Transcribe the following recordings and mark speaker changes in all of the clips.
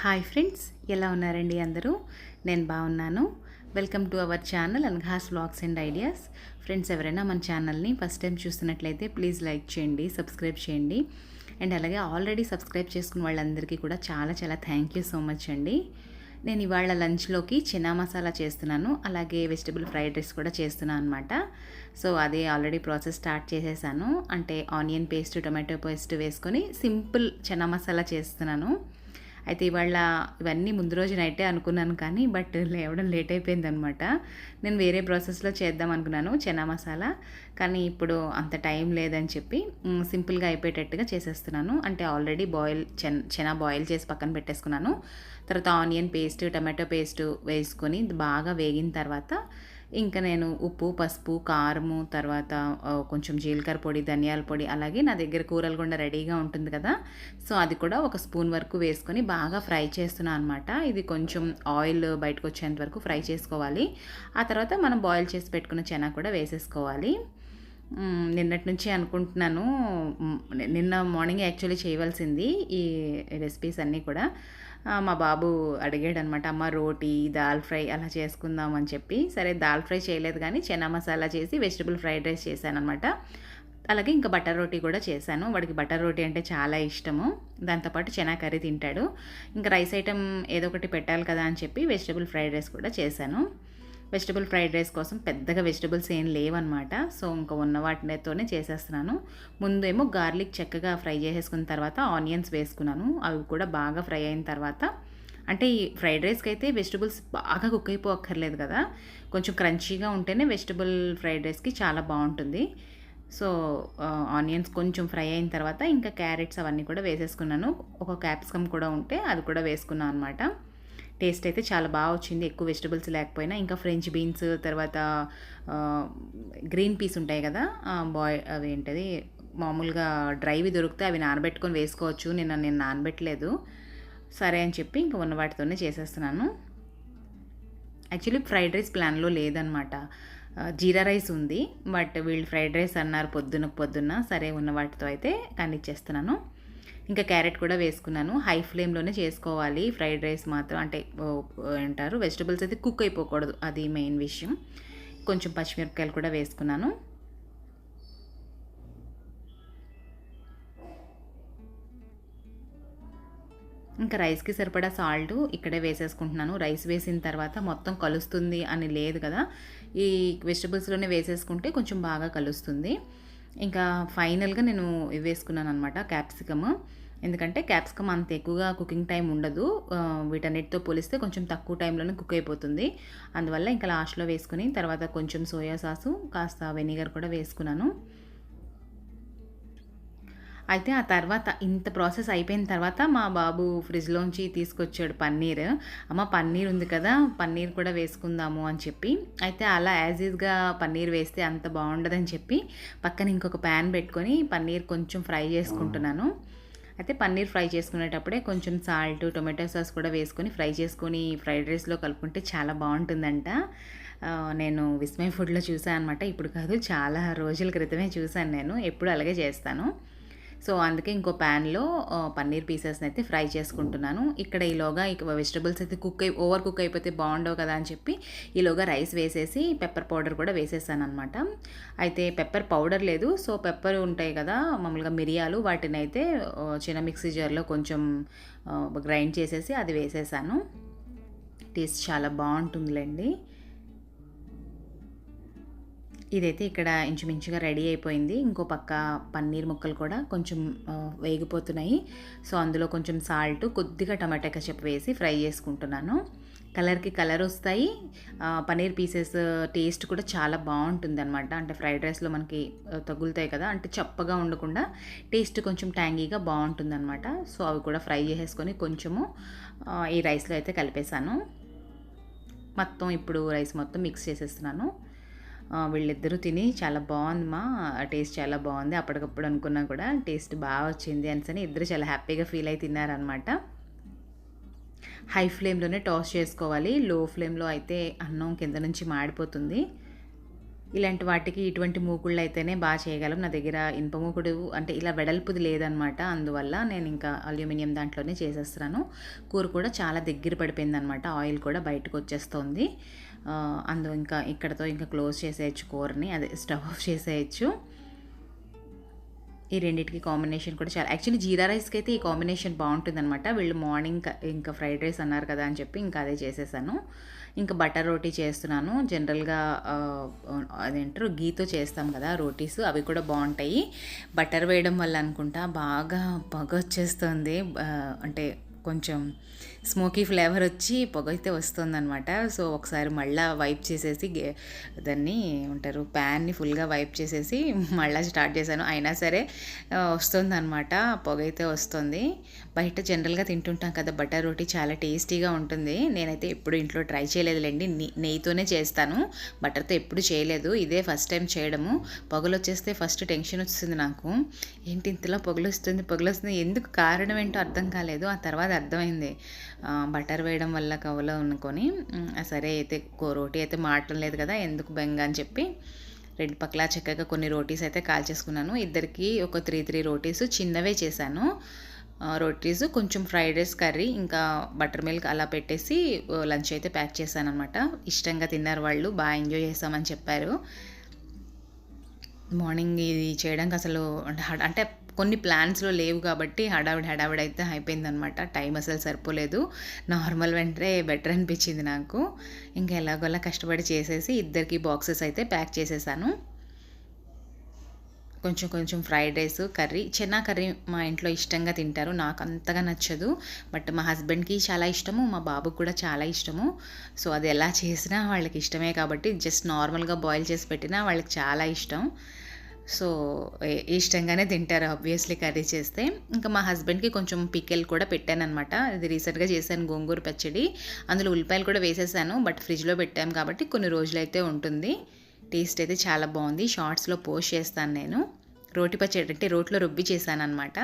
Speaker 1: Hi friends ఎలా ఉన్నారండి అందరూ? నేను బాగున్నాను. వెల్కమ్ టు అవర్ ఛానల్ అన్ఘాస్ బ్లాగ్స్ అండ్ ఐడియాస్. ఫ్రెండ్స్ ఎవరైనా మన ఛానల్ని ఫస్ట్ టైం చూస్తున్నట్లయితే ప్లీజ్ లైక్ చేయండి సబ్స్క్రైబ్ చేయండి. అండ్ అలాగే ఆల్రెడీ సబ్స్క్రైబ్ చేసుకున్న వాళ్ళందరికీ కూడా చాలా చాలా థ్యాంక్ యూ సో మచ్ అండి. నేను ఇవాళ లంచ్లోకి చెనా మసాలా చేస్తున్నాను అలాగే వెజిటబుల్ ఫ్రైడ్ రైస్ కూడా చేస్తున్నాను అనమాట సో అదే ఆల్రెడీ ప్రాసెస్ స్టార్ట్ చేసేసాను. అంటే ఆనియన్ పేస్ట్ టొమాటో పేస్ట్ వేసుకొని సింపుల్ చనా మసాలా చేస్తున్నాను. అయితే ఇవాళ ఇవన్నీ ముందు రోజు నైటే అనుకున్నాను కానీ బట్ లేవడం లేట్ అయిపోయింది అనమాట నేను వేరే ప్రాసెస్లో చేద్దాం అనుకున్నాను చెనా మసాలా. కానీ ఇప్పుడు అంత టైం లేదని చెప్పి సింపుల్గా అయిపోయేటట్టుగా చేసేస్తున్నాను. అంటే ఆల్రెడీ బాయిల్ చెన్ చెనా బాయిల్ చేసి పక్కన పెట్టేసుకున్నాను. తర్వాత ఆనియన్ పేస్ట్ టమాటో పేస్ట్ వేసుకొని బాగా వేగిన తర్వాత ఇంకా నేను ఉప్పు పసుపు కారము తర్వాత కొంచెం జీలకర్ర పొడి ధనియాల పొడి అలాగే నా దగ్గర కూరలు కూడా రెడీగా ఉంటుంది కదా. సో అది కూడా ఒక స్పూన్ వరకు వేసుకొని బాగా ఫ్రై చేస్తున్నాను అనమాట ఇది కొంచెం ఆయిల్ బయటకు వచ్చేంత వరకు ఫ్రై చేసుకోవాలి. ఆ తర్వాత మనం బాయిల్ చేసి పెట్టుకున్న చెనా కూడా వేసేసుకోవాలి. నిన్నటి నుంచి అనుకుంటున్నాను. నిన్న మార్నింగ్ యాక్చువల్లీ చేయవలసింది ఈ రెసిపీస్ అన్నీ కూడా. మా బాబు అడిగాడు అనమాట అమ్మ రోటీ దాల్ ఫ్రై అలా చేసుకుందాం అని చెప్పి. సరే దాల్ ఫ్రై చేయలేదు కానీ చెనా మసాలా చేసి వెజిటబుల్ ఫ్రైడ్ రైస్ చేశాను అనమాట అలాగే ఇంకా బటర్ రోటీ కూడా చేశాను. వాడికి బటర్ రోటీ అంటే చాలా ఇష్టము. దాంతోపాటు చెనా కర్రీ తింటాడు. ఇంకా రైస్ ఐటెం ఏదో ఒకటి పెట్టాలి కదా అని చెప్పి వెజిటబుల్ ఫ్రైడ్ రైస్ కూడా చేశాను. వెజిటబుల్ ఫ్రైడ్ రైస్ కోసం పెద్దగా వెజిటబుల్స్ ఏం లేవన్నమాట. సో ఇంకా ఉన్న వాటితోనే చేసేస్తున్నాను. ముందేమో గార్లిక్ చక్కగా ఫ్రై చేసేసుకున్న తర్వాత ఆనియన్స్ వేసుకున్నాను. అవి కూడా బాగా ఫ్రై అయిన తర్వాత అంటే ఈ ఫ్రైడ్ రైస్కి అయితే వెజిటబుల్స్ బాగా కుక్ అయిపోక్కర్లేదు కదా. కొంచెం క్రంచీగా ఉంటేనే వెజిటబుల్ ఫ్రైడ్ రైస్కి చాలా బాగుంటుంది. సో ఆనియన్స్ కొంచెం ఫ్రై అయిన తర్వాత ఇంకా క్యారెట్స్ అవన్నీ కూడా వేసేసుకున్నాను. ఒక క్యాప్సికమ్ కూడా ఉంటే అది కూడా వేసుకున్నాను అనమాట టేస్ట్ అయితే చాలా బాగా వచ్చింది. ఎక్కువ వెజిటబుల్స్ లేకపోయినా. ఇంకా ఫ్రెంచ్ బీన్స్ తర్వాత గ్రీన్ పీస్ ఉంటాయి కదా బాయ్ అవి ఏంటది మామూలుగా డ్రైవి దొరికితే అవి నానబెట్టుకొని వేసుకోవచ్చు. నేను నేను నానబెట్టలేదు. సరే అని చెప్పి ఇంక ఉన్న వాటితోనే చేసేస్తున్నాను. యాక్చువల్లీ ఫ్రైడ్ రైస్ ప్లాన్లో లేదనమాట. జీరా రైస్ ఉంది. బట్ వీళ్ళు ఫ్రైడ్ రైస్ అన్నారు పొద్దున పొద్దున్న. సరే ఉన్న వాటితో అయితే కానిచ్చేస్తున్నాను ఇంకా క్యారెట్ కూడా వేసుకున్నాను. హై ఫ్లేమ్లోనే చేసుకోవాలి. ఫ్రైడ్ రైస్ మాత్రం అంటే అంటారు వెజిటబుల్స్ అయితే కుక్ అయిపోకూడదు. అది మెయిన్ విషయం. కొంచెం పచ్చిమిరపకాయలు కూడా వేసుకున్నాను. ఇంకా రైస్కి సరిపడా సాల్ట్ ఇక్కడే వేసేసుకుంటున్నాను. రైస్ వేసిన తర్వాత మొత్తం కలుస్తుంది అని లేదు కదా. ఈ వెజిటబుల్స్లోనే వేసేసుకుంటే కొంచెం బాగా కలుస్తుంది. ఇంకా ఫైనల్గా నేను వేసుకున్నాను అనమాట క్యాప్సికమ్. ఎందుకంటే క్యాప్సికమ్ అంత ఎక్కువగా కుకింగ్ టైం ఉండదు. వీటన్నిటితో పోలిస్తే కొంచెం తక్కువ టైంలోనే కుక్ అయిపోతుంది. అందువల్ల ఇంకా లాస్ట్లో వేసుకుని తర్వాత కొంచెం సోయా సాసు కాస్త వెనిగర్ కూడా వేసుకున్నాను. అయితే ఆ తర్వాత ఇంత ప్రాసెస్ అయిపోయిన తర్వాత మా బాబు ఫ్రిడ్జ్లోంచి తీసుకొచ్చాడు పన్నీర్. అమ్మ పన్నీర్ ఉంది కదా పన్నీర్ కూడా వేసుకుందాము అని చెప్పి. అయితే అలా యాజ్ ఈజ్గా పన్నీర్ వేస్తే అంత బాగుండదని చెప్పి పక్కన ఇంకొక ప్యాన్ పెట్టుకొని పన్నీర్ కొంచెం ఫ్రై చేసుకుంటున్నాను. అయితే పన్నీర్ ఫ్రై చేసుకునేటప్పుడే కొంచెం సాల్ట్ టొమాటో సాస్ కూడా వేసుకొని ఫ్రై చేసుకొని ఫ్రైడ్ రైస్లో కలుపుకుంటే చాలా బాగుంటుందంట. నేను విస్మయ్ ఫుడ్లో చూసాను అనమాట ఇప్పుడు కాదు చాలా రోజుల క్రితమే చూశాను నేను. ఎప్పుడు అలాగే చేస్తాను. సో అందుకే ఇంకో ప్యాన్లో పన్నీర్ పీసెస్ని అయితే ఫ్రై చేసుకుంటున్నాను. ఇక్కడ ఈలోగా ఇక వెజిటబుల్స్ అయితే కుక్ అయి ఓవర్ కుక్ అయిపోతే బాగుండవు కదా అని చెప్పి ఈలోగా రైస్ వేసేసి పెప్పర్ పౌడర్ కూడా వేసేసాను అనమాట అయితే పెప్పర్ పౌడర్ లేదు. సో పెప్పర్ ఉంటాయి కదా మామూలుగా మిరియాలు వాటిని అయితే చిన్న మిక్సీ జార్లో కొంచెం గ్రైండ్ చేసేసి అది వేసేసాను. టేస్ట్ చాలా బాగుంటుందిలేండి. ఇదైతే ఇక్కడ ఇంచుమించుగా రెడీ అయిపోయింది. ఇంకో పక్క పన్నీర్ ముక్కలు కూడా కొంచెం వేగిపోతున్నాయి. సో అందులో కొంచెం సాల్ట్ కొద్దిగా టమాటా కచప్ వేసి ఫ్రై చేసుకుంటున్నాను. కలర్కి కలర్ వస్తాయి. పన్నీర్ పీసెస్ టేస్ట్ కూడా చాలా బాగుంటుంది అనమాట అంటే ఫ్రైడ్ రైస్లో మనకి తగులుతాయి కదా అంటే చప్పగా ఉండకుండా టేస్ట్ కొంచెం ట్యాంగీగా బాగుంటుంది అనమాట సో అవి కూడా ఫ్రై చేసేసుకొని కొంచెము ఈ రైస్లో అయితే కలిపేశాను. మొత్తం ఇప్పుడు రైస్ మొత్తం మిక్స్ చేసేస్తున్నాను. వీళ్ళిద్దరూ తిని చాలా బాగుంది మా. టేస్ట్ చాలా బాగుంది. అప్పటికప్పుడు అనుకున్నా కూడా టేస్ట్ బాగా వచ్చింది అని ఇద్దరు చాలా హ్యాపీగా ఫీల్ అయి తిన్నారనమాట హై ఫ్లేమ్లోనే టాస్ చేసుకోవాలి. లో ఫ్లేమ్లో అయితే అన్నం కింద నుంచి మాడిపోతుంది. ఇలాంటి వాటికి ఇటువంటి మూకుళ్ళు అయితేనే బాగా చేయగలం. నా దగ్గర ఇనుప మూకుడు అంటే ఇలా వెడల్పుది లేదనమాట అందువల్ల నేను ఇంకా అల్యూమినియం దాంట్లోనే చేసేస్తున్నాను. కూర కూడా చాలా దగ్గర పడిపోయింది అనమాట ఆయిల్ కూడా బయటకు వచ్చేస్తుంది. అందు ఇంకా ఇక్కడతో ఇంకా క్లోజ్ చేసేయచ్చు కూరని అదే స్టవ్ ఆఫ్ చేసేయచ్చు. ఈ రెండింటికి కాంబినేషన్ కూడా చాలా యాక్చువల్లీ జీరా రైస్కి అయితే ఈ కాంబినేషన్ బాగుంటుంది అనమాట వీళ్ళు మార్నింగ్ ఇంకా ఫ్రైడ్ రైస్ అన్నారు కదా అని చెప్పి ఇంకా అదే చేసేసాను. ఇంకా బటర్ రోటీ చేస్తున్నాను. జనరల్గా అదేంటారు గీతో చేస్తాం కదా రోటీస్ అవి కూడా బాగుంటాయి. బటర్ వేయడం వల్ల అనుకుంటా బాగా పొగ వచ్చేస్తుంది అంటే కొంచెం స్మోకీ ఫ్లేవర్ వచ్చి పొగ అయితే వస్తుందన్నమాట. సో ఒకసారి మళ్ళీ వైప్ చేసేసి గే- దాన్ని ఉంటారు ప్యాన్ని ఫుల్గా వైప్ చేసేసి మళ్ళీ స్టార్ట్ చేశాను. అయినా సరే వస్తుందన్నమాట పొగ అయితే వస్తుంది. బయట జనరల్గా తింటుంటాం కదా బటర్ రోటీ చాలా టేస్టీగా ఉంటుంది. నేనైతే ఎప్పుడు ఇంట్లో ట్రై చేయలేదులేండి. నెయ్యితోనే చేస్తాను. బటర్తో ఎప్పుడు చేయలేదు. ఇదే ఫస్ట్ టైం చేయడము. పొగలు వచ్చేస్తే ఫస్ట్ టెన్షన్ వస్తుంది నాకు. ఏంటి ఇంతలో పొగలు వస్తుంది పొగలు వస్తుంది ఎందుకు కారణం ఏంటో అర్థం కాలేదు. ఆ తర్వాత అర్థమైంది. బటర్ వేయడం వల్ల కవలో అనుకొని సరే అయితే కో- రోటీ అయితే మాడటం లేదు కదా ఎందుకు బెంగ అని చెప్పి రెండు పక్కల చక్కగా కొన్ని రోటీస్ అయితే కాల్చేసుకున్నాను. ఇద్దరికి ఒక త్రీ త్రీ రోటీస్ చిన్నవే చేశాను. రోటీస్ కొంచెం ఫ్రైడ్ రైస్ కర్రీ ఇంకా బటర్ మిల్క్ అలా పెట్టేసి లంచ్ అయితే ప్యాక్ చేశాను అనమాట ఇష్టంగా తిన్నారు వాళ్ళు బాగా ఎంజాయ్ చేస్తామని చెప్పారు. మార్నింగ్ ఇది చేయడానికి అసలు అంటే కొన్ని ప్లాన్స్లో లేవు కాబట్టి హడావిడి హడావిడి అయితే అయిపోయిందనమాట టైం అసలు సరిపోలేదు. నార్మల్ వెంటనే బెటర్ అనిపించింది నాకు. ఇంకా ఎలాగోలా కష్టపడి చేసేసి ఇద్దరికి బాక్సెస్ అయితే ప్యాక్ చేసేసాను. కొంచెం కొంచెం fried rice curry. Chana curry మా ఇంట్లో ఇష్టంగా తింటారు. నాకు అంతగా నచ్చదు. బట్ మా హస్బెండ్కి చాలా ఇష్టము. మా బాబుకి కూడా చాలా ఇష్టము. సో అది ఎలా చేసినా వాళ్ళకి ఇష్టమే కాబట్టి జస్ట్ నార్మల్గా బాయిల్ చేసి పెట్టినా వాళ్ళకి చాలా ఇష్టం. సో ఇష్టంగానే తింటారు ఆబ్వియస్లీ కర్రీ చేస్తే. ఇంకా మా హస్బెండ్కి కొంచెం పికెల్ కూడా పెట్టాను అనమాట ఇది రీసెంట్గా చేశాను గోంగూర పచ్చడి. అందులో ఉల్లిపాయలు కూడా వేసేసాను బట్ ఫ్రిడ్జ్లో పెట్టాము కాబట్టి కొన్ని రోజులైతే ఉంటుంది. టేస్ట్ అయితే చాలా బాగుంది. షార్ట్స్లో పోస్ట్ చేస్తాను నేను. రోటి పచ్చడి అంటే రోట్లో రుబ్బి చేశాను అనమాట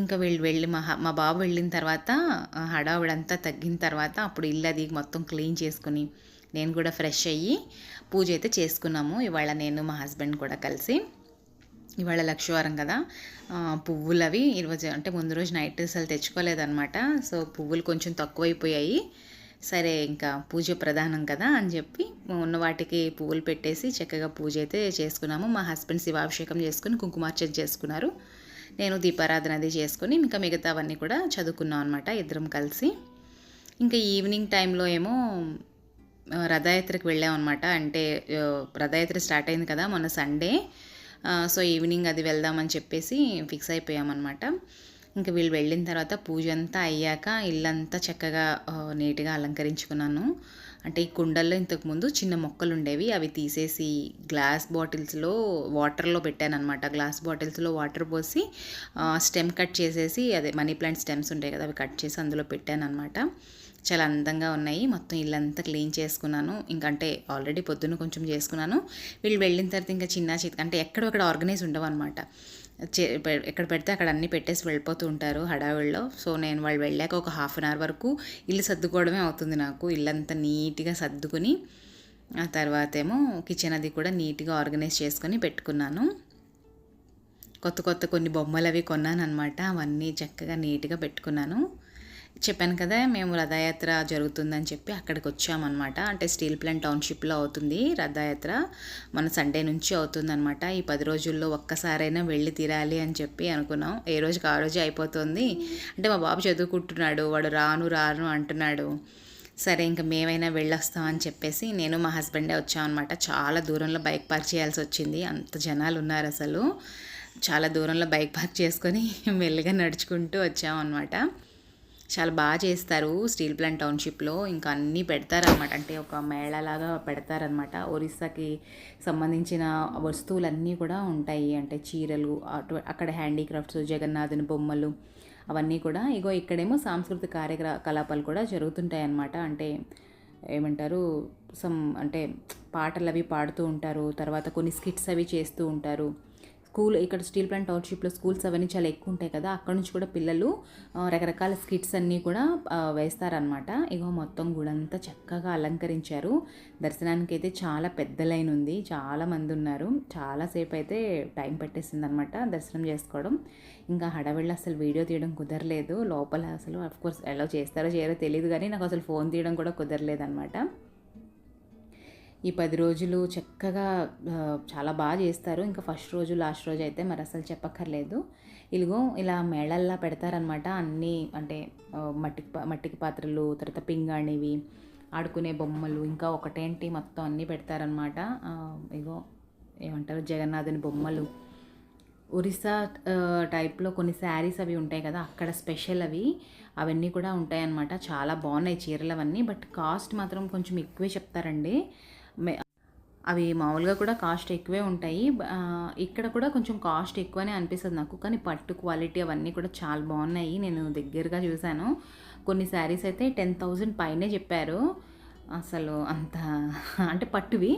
Speaker 1: ఇంకా వీళ్ళు వెళ్ళి మా మా బాబు వెళ్ళిన తర్వాత హడావుడంతా తగ్గిన తర్వాత అప్పుడు ఇల్లు అది మొత్తం క్లీన్ చేసుకుని నేను కూడా ఫ్రెష్ అయ్యి పూజ అయితే చేసుకున్నాము. ఇవాళ నేను మా హస్బెండ్ కూడా కలిసి. ఇవాళ లక్షవారం కదా. పువ్వులు అవి ఈరోజు అంటే ముందు రోజు నైట్ అసలు తెచ్చుకోలేదన్నమాట. సో పువ్వులు కొంచెం తక్కువైపోయాయి. సరే ఇంకా పూజ ప్రధానం కదా అని చెప్పి ఉన్న వాటికి పువ్వులు పెట్టేసి చక్కగా పూజ అయితే చేసుకున్నాము. మా హస్బెండ్ శివాభిషేకం చేసుకుని కుంకుమార్చన చేసుకున్నారు. నేను దీపారాధన అది చేసుకుని ఇంకా మిగతావన్నీ కూడా చదువుకున్నాం అనమాట ఇద్దరం కలిసి. ఇంకా ఈవినింగ్ టైంలో ఏమో రథయాత్రకు వెళ్ళామన్నమాట. అంటే రథయాత్ర స్టార్ట్ అయింది కదా మొన్న సండే. సో ఈవినింగ్ అది వెళ్దామని చెప్పేసి ఫిక్స్ అయిపోయామన్నమాట. ఇంకా వీళ్ళు వెళ్ళిన తర్వాత పూజ అంతా అయ్యాక ఇల్లంతా చక్కగా నీట్గా అలంకరించుకున్నాను. అంటే ఈ కుండల్లో ఇంతకుముందు చిన్న మొక్కలు ఉండేవి. అవి తీసేసి గ్లాస్ బాటిల్స్లో వాటర్లో పెట్టాను అనమాట గ్లాస్ బాటిల్స్లో వాటర్ పోసి స్టెమ్ కట్ చేసేసి అదే మనీ ప్లాంట్ స్టెమ్స్ ఉంటాయి కదా అవి కట్ చేసి అందులో పెట్టాను అనమాట చాలా అందంగా ఉన్నాయి. మొత్తం ఇల్లంతా క్లీన్ చేసుకున్నాను. ఇంకంటే ఆల్రెడీ పొద్దున్న కొంచెం చేసుకున్నాను. వీళ్ళు వెళ్ళిన తర్వాత ఇంకా చిన్న చితక అంటే ఎక్కడొక్కడ ఆర్గనైజ్ ఉండవు అనమాట ఎక్కడ పెడితే అక్కడ అన్నీ పెట్టేసి వెళ్ళిపోతూ ఉంటారు హడావిడిలో. సో నేను వాళ్ళు వెళ్ళాక ఒక హాఫ్ అన్ అవర్ వరకు ఇల్లు సర్దుకోవడమే అవుతుంది నాకు. ఇల్లంతా నీట్గా సర్దుకుని ఆ తర్వాత ఏమో కిచెన్ అది కూడా నీట్గా ఆర్గనైజ్ చేసుకొని పెట్టుకున్నాను. కొత్త కొత్త కొన్ని బొమ్మలు అవి కొన్నాను అనమాట అవన్నీ చక్కగా నీట్గా పెట్టుకున్నాను. చెప్పాను కదా మేము రథయాత్ర జరుగుతుందని చెప్పి అక్కడికి వచ్చామన్నమాట అంటే స్టీల్ ప్లాంట్ టౌన్షిప్లో అవుతుంది రథయాత్ర. మన సండే నుంచి అవుతుందన్నమాట. ఈ పది రోజుల్లో ఒక్కసారైనా వెళ్ళి తీరాలి అని చెప్పి అనుకున్నాం. ఏ రోజుకి ఆ రోజే అయిపోతుంది. అంటే మా బాబు చదువుకుంటున్నాడు వాడు రాను రాను అంటున్నాడు. సరే ఇంకా మేమైనా వెళ్ళొస్తాం అని చెప్పేసి నేను మా హస్బెండే వచ్చామన్నమాట. చాలా దూరంలో బైక్ పార్క్ చేయాల్సి వచ్చింది. అంత జనాలు ఉన్నారు అసలు. చాలా దూరంలో బైక్ పార్క్ చేసుకొని మెల్లగా నడుచుకుంటూ వచ్చామన్నమాట. చాలా బాగా చేస్తారు స్టీల్ ప్లాంట్ టౌన్షిప్లో. ఇంకా అన్నీ పెడతారనమాట అంటే ఒక మేళలాగా పెడతారనమాట ఒరిస్సాకి సంబంధించిన వస్తువులన్నీ కూడా ఉంటాయి. అంటే చీరలు అటు అక్కడ హ్యాండీక్రాఫ్ట్స్ జగన్నాథుని బొమ్మలు అవన్నీ కూడా. ఇగో ఇక్కడేమో సాంస్కృతిక కార్యకలాపాలు కూడా జరుగుతుంటాయి అన్నమాట అంటే ఏమంటారు? సమ్ అంటే పాటలు అవి పాడుతూ ఉంటారు. తర్వాత కొన్ని స్కిట్స్ అవి చేస్తూ ఉంటారు. స్కూల్ ఇక్కడ స్టీల్ ప్లాంట్ టౌన్షిప్లో స్కూల్స్ అవన్నీ చాలా ఎక్కువ ఉంటాయి కదా అక్కడ నుంచి కూడా పిల్లలు రకరకాల స్కిట్స్ అన్నీ కూడా వేస్తారనమాట ఇగో మొత్తం గుడంతా చక్కగా అలంకరించారు. దర్శనానికి అయితే చాలా పెద్ద లైన్ ఉంది. చాలా మంది ఉన్నారు. చాలాసేపు అయితే టైం పట్టేసింది అనమాట దర్శనం చేసుకోవడం. ఇంకా హడవిళ్ళు అసలు వీడియో తీయడం కుదరలేదు. లోపల అసలు అఫ్కోర్స్ ఎలా చేస్తారో చేయరో తెలియదు కానీ నాకు అసలు ఫోన్ తీయడం కూడా కుదరలేదు అనమాట ఈ పది రోజులు చక్కగా చాలా బాగా చేస్తారు. ఇంకా ఫస్ట్ రోజు లాస్ట్ రోజు అయితే మరి అసలు చెప్పక్కర్లేదు. ఇదిగో ఇలా మేళల్లా పెడతారనమాట అన్నీ అంటే మట్టికి మట్టికి పాత్రలు తర్వాత పింగాణివి ఆడుకునే బొమ్మలు ఇంకా ఒకటేంటి మొత్తం అన్నీ పెడతారనమాట ఇగో ఏమంటారు జగన్నాథుని బొమ్మలు. ఒరిస్సా టైప్లో కొన్ని శారీస్ అవి ఉంటాయి కదా అక్కడ స్పెషల్ అవి. అవన్నీ కూడా ఉంటాయన్నమాట. చాలా బాగున్నాయి చీరలు అవన్నీ బట్ కాస్ట్ మాత్రం కొంచెం ఎక్కువే చెప్తారండి. అవి మామూలుగా కూడా కాస్ట్ ఎక్కువే ఉంటాయి. ఇక్కడ కూడా కొంచెం కాస్ట్ ఎక్కువనే అనిపిస్తుంది నాకు. కానీ పట్టు క్వాలిటీ అవన్నీ కూడా చాలా బాగున్నాయి. నేను దగ్గరగా చూశాను. కొన్ని శారీస్ అయితే టెన్ థౌజండ్ పైనే చెప్పారు. అసలు అంత అంటే పట్టువి.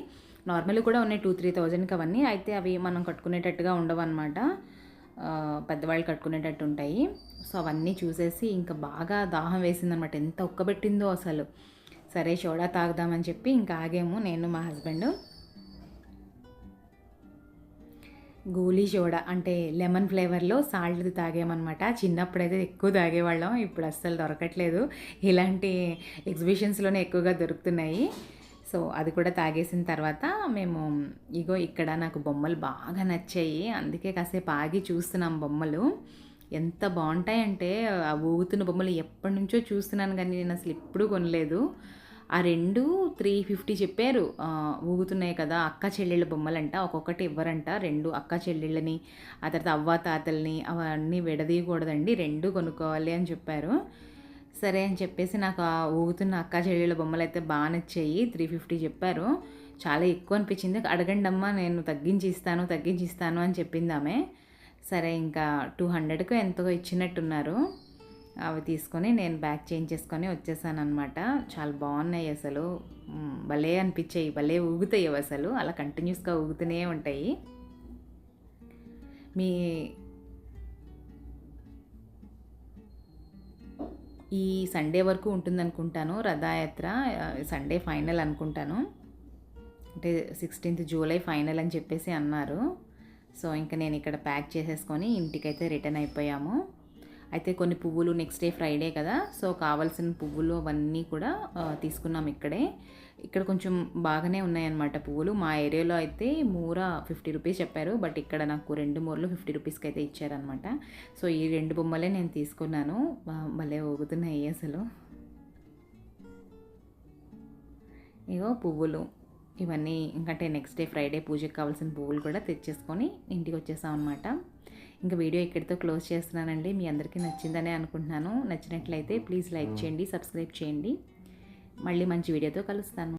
Speaker 1: నార్మల్ కూడా ఉన్నాయి టూ త్రీ థౌజండ్కి అవన్నీ. అయితే అవి మనం కట్టుకునేటట్టుగా ఉండవు అనమాట పెద్దవాళ్ళు కట్టుకునేటట్టు ఉంటాయి. సో అవన్నీ చూసేసి ఇంకా బాగా దాహం వేసిందనమాట ఎంత ఉక్కబెట్టిందో అసలు. సరే సోడా తాగుదామని చెప్పి ఇంకా ఆగాము నేను మా హస్బెండ్. గోలీ సోడా అంటే లెమన్ ఫ్లేవర్లో సాల్ట్ తాగామన్నమాట. చిన్నప్పుడైతే ఎక్కువ తాగేవాళ్ళం ఇప్పుడు అస్సలు దొరకట్లేదు. ఇలాంటి ఎగ్జిబిషన్స్లోనే ఎక్కువగా దొరుకుతున్నాయి. సో అది కూడా తాగేసిన తర్వాత మేము ఇగో ఇక్కడ నాకు బొమ్మలు బాగా నచ్చాయి. అందుకే కాసేపు ఆగి చూస్తున్నాం బొమ్మలు. ఎంత బాగుంటాయంటే ఆ ఊగుతున్న బొమ్మలు ఎప్పటి నుంచో చూస్తున్నాను కానీ నేను అసలు ఎప్పుడూ కొనలేదు. ఆ రెండు త్రీ ఫిఫ్టీ చెప్పారు. ఊగుతున్నాయి కదా అక్క చెల్లెళ్ళ బొమ్మలంట ఒక్కొక్కటి ఇవ్వరంట. రెండు అక్క చెల్లెళ్ళని ఆ తర్వాత అవ్వ తాతల్ని అవన్నీ విడదీయకూడదండి. రెండు కొనుక్కోవాలి అని చెప్పారు. సరే అని చెప్పేసి నాకు ఆ ఊగుతున్న అక్క చెల్లెళ్ళ బొమ్మలు అయితే బాగా నచ్చాయి. త్రీ ఫిఫ్టీ చెప్పారు. చాలా ఎక్కువ అనిపించింది. అడగండి అమ్మా నేను తగ్గించి ఇస్తాను తగ్గించి ఇస్తాను అని చెప్పింది ఆమె. సరే ఇంకా టూ హండ్రెడ్కు ఎంతో ఇచ్చినట్టున్నారు. అవి తీసుకొని నేను బ్యాగ్ చేంజ్ చేసుకొని వచ్చేసాను అనమాట చాలా బాగున్నాయి అసలు. భలే అనిపించాయి భలే ఊగుతాయి అవి అసలు. అలా కంటిన్యూస్గా ఊగుతూనే ఉంటాయి. మీ ఈ సండే వరకు ఉంటుందనుకుంటాను రథయాత్ర సండే ఫైనల్ అనుకుంటాను. అంటే సిక్స్టీన్త్ జూలై ఫైనల్ అని చెప్పేసి అన్నారు. సో ఇంకా నేను ఇక్కడ ప్యాక్ చేసేసుకొని ఇంటికైతే రిటర్న్ అయిపోయాము. అయితే కొన్ని పువ్వులు నెక్స్ట్ డే ఫ్రైడే కదా సో కావాల్సిన పువ్వులు అవన్నీ కూడా తీసుకున్నాం ఇక్కడే. ఇక్కడ కొంచెం బాగానే ఉన్నాయన్నమాట పువ్వులు. మా ఏరియాలో అయితే మూర ఫిఫ్టీ రూపీస్ చెప్పారు బట్ ఇక్కడ నాకు రెండు మూరలు ఫిఫ్టీ రూపీస్కి అయితే ఇచ్చారనమాట సో ఈ రెండు బొమ్మలే నేను తీసుకున్నాను. భలే ఊగుతున్నాయి అసలు. ఇగో పువ్వులు. ఇవన్నీ ఇంకంటే నెక్స్ట్ డే ఫ్రైడే పూజకి కావాల్సిన పువ్వులు కూడా తెచ్చేసుకొని ఇంటికి వచ్చేసాం అనమాట ఇంకా వీడియో ఇక్కడితో క్లోజ్ చేస్తున్నానండి. మీ అందరికీ నచ్చిందనే అనుకుంటున్నాను. నచ్చినట్లయితే ప్లీజ్ లైక్ చేయండి సబ్స్క్రైబ్ చేయండి. మళ్ళీ మంచి వీడియోతో కలుస్తాను.